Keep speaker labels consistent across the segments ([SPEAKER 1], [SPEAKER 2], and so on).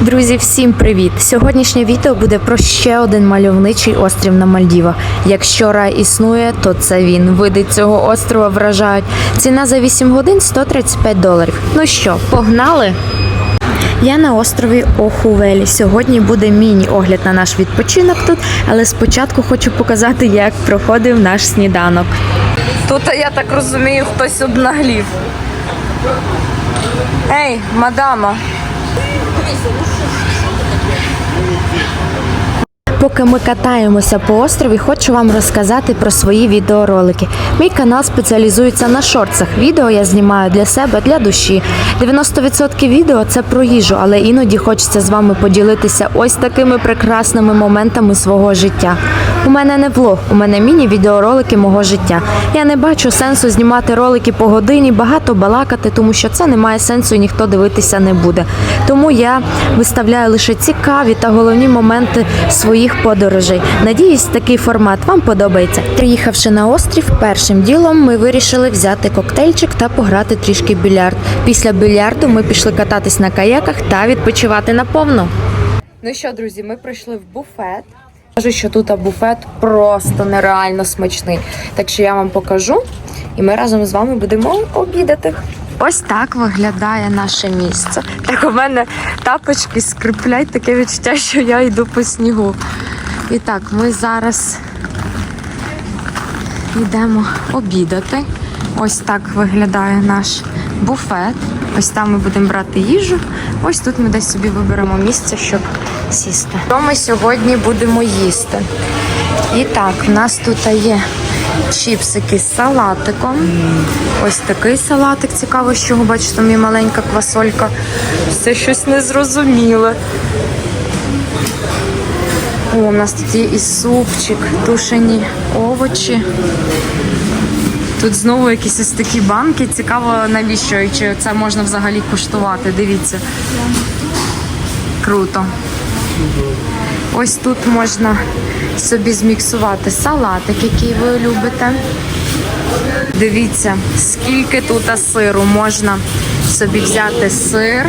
[SPEAKER 1] Друзі, всім привіт! Сьогоднішнє відео буде про ще один мальовничий острів на Мальдівах. Якщо рай існує, то це він. Види цього острова вражають. Ціна за 8 годин 135 доларів. Ну що, погнали? Я на острові Охувелі. Сьогодні буде міні-огляд на наш відпочинок тут, але спочатку хочу показати, як проходив наш сніданок.
[SPEAKER 2] Тут, я так розумію, хтось обнаглів. Ей, мадама.
[SPEAKER 1] Поки ми катаємося по острові, хочу вам розказати про свої відеоролики. Мій канал спеціалізується на шорцах. Відео я знімаю для себе, для душі. 90% відео це про їжу, але іноді хочеться з вами поділитися ось такими прекрасними моментами свого життя. У мене не влог, у мене міні-відеоролики мого життя. Я не бачу сенсу знімати ролики по годині, багато балакати, тому що це не має сенсу і ніхто дивитися не буде. Тому я виставляю лише цікаві та головні моменти своїх подорожей. Надіюсь, такий формат вам подобається. Приїхавши на острів, першим ділом ми вирішили взяти коктейльчик та пограти трішки більярд. Після більярду ми пішли кататись на каяках та відпочивати наповну.
[SPEAKER 2] Ну що, друзі, ми прийшли в буфет. Кажу, що тут буфет просто нереально смачний. Так що я вам покажу, і ми разом з вами будемо обідати.
[SPEAKER 1] Ось так виглядає наше місце.
[SPEAKER 2] Так у мене тапочки скриплять, таке відчуття, що я йду по снігу.
[SPEAKER 1] І так, ми зараз йдемо обідати. Ось так виглядає наш буфет. Ось там ми будемо брати їжу. Ось тут ми десь собі виберемо місце, щоб сісти. Що ми сьогодні будемо їсти? І так, в нас тут є чіпсики з салатиком. Ось такий салатик цікаво, з чого бачите, є маленька квасолька.
[SPEAKER 2] Це щось незрозуміле.
[SPEAKER 1] О, у нас тут є і супчик, тушені овочі.
[SPEAKER 2] Тут знову якісь ось такі банки. Цікаво, навіщо і чи це можна взагалі куштувати. Дивіться. Круто.
[SPEAKER 1] Ось тут можна собі зміксувати салатик, який ви любите.
[SPEAKER 2] Дивіться, скільки тут сиру. Можна
[SPEAKER 1] Собі взяти сир,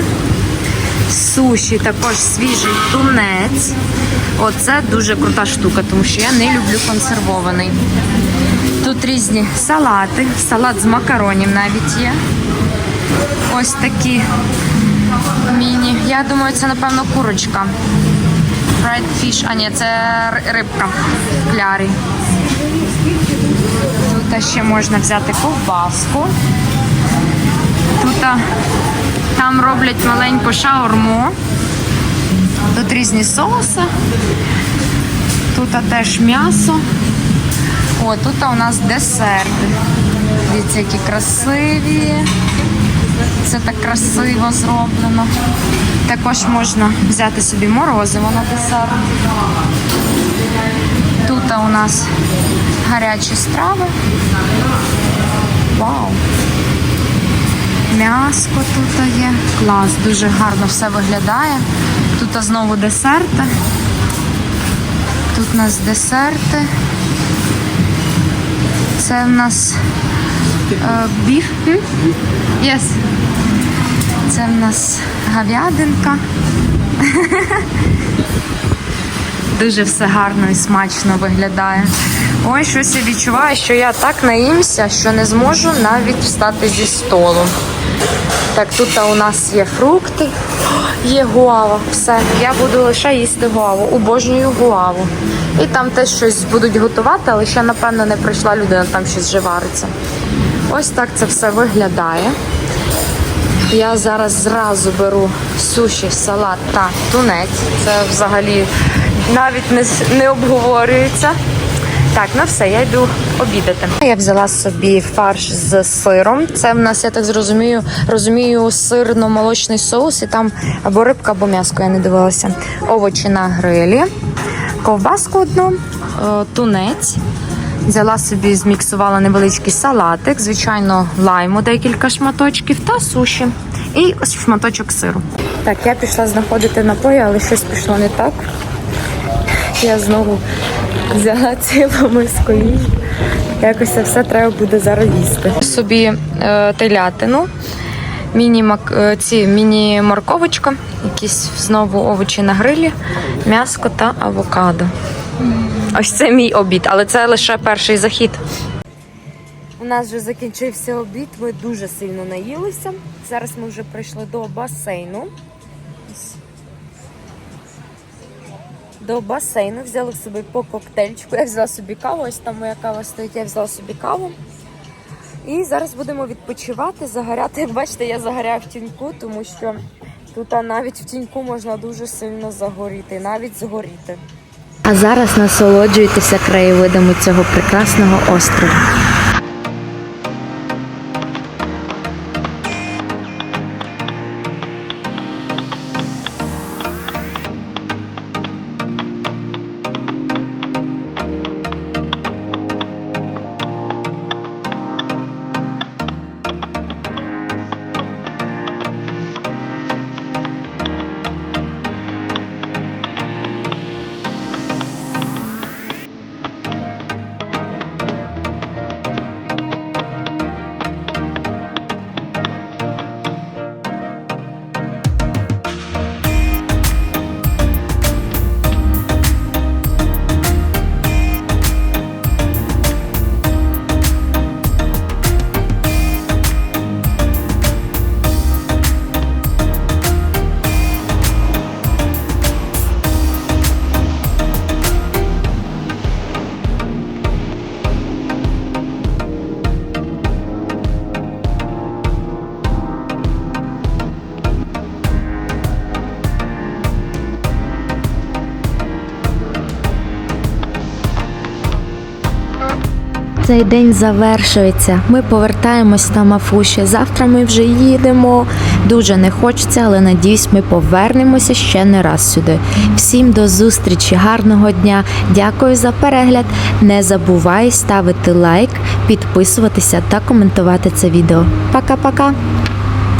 [SPEAKER 1] суші, також свіжий тунець.
[SPEAKER 2] Оце дуже крута штука, тому що я не люблю консервований.
[SPEAKER 1] Тут різні салати, салат з макаронів навіть є. Ось такі міні. Я думаю, це напевно курочка. Fried fish, а ні, це рибка в клярі. Тут ще можна взяти ковбаску. Тут там роблять маленьку шаурму. Тут різні соуси. Тут теж м'ясо. О, тут у нас десерти. Дивіться, які красиві. Це так красиво зроблено. Також можна взяти собі морозиво на десерт. Тут у нас гарячі страви. Вау! М'яско тут є. Клас, дуже гарно все виглядає. Тут знову десерти. Тут у нас десерти. Це в нас е, біф. Yes. Це в нас говядинка. Дуже все гарно і смачно виглядає.
[SPEAKER 2] Ой, щось я відчуваю, що я так наїмся, що не зможу навіть встати зі столу. Так, тут у нас є фрукти, є гуава. Все, я буду лише їсти гуаву. Обожнюю гуаву. І там теж щось будуть готувати, але ще, напевно, не прийшла людина, там щось вже вариться. Ось так це все виглядає. Я зараз зразу беру суші, салат та тунець. Це взагалі навіть не, не обговорюється. Так, ну все, я йду обідати. Я взяла собі фарш з сиром. Це в нас, я так зрозумію, розумію, сирно-молочний соус, і там або рибка, або м'яско, я не дивилася. Овочі на грилі, ковбаску одну, е, тунець. Взяла собі, зміксувала невеличкий салатик, звичайно, лайму декілька шматочків та суші. І ось шматочок сиру. Так, я пішла знаходити напої, але щось пішло не так. Я знову взяла цілу миску їжі. Якось це все треба буде зараз їсти. Собі е, телятину міні ці міні морковочка, якісь знову овочі на грилі, м'яско та авокадо. Ось це мій обід, але це лише перший захід. Нас вже закінчився обід. Ми дуже сильно наїлися. Зараз ми вже прийшли до басейну. До басейну взяли собі по коктейльчику. Я взяла собі каву, ось там моя кава стоїть, я взяла собі каву. І зараз будемо відпочивати, загоряти. Як бачите, я загоряю в тіньку, тому що тут навіть в тіньку можна дуже сильно загоріти, навіть згоріти.
[SPEAKER 1] А зараз насолоджуйтеся краєвидами цього прекрасного острова. Цей день завершується. Ми повертаємось на Мафуші. Завтра ми вже їдемо. Дуже не хочеться, але надіюсь, ми повернемося ще не раз сюди. Всім до зустрічі, гарного дня. Дякую за перегляд. Не забувай ставити лайк, підписуватися та коментувати це відео. Пока-пока!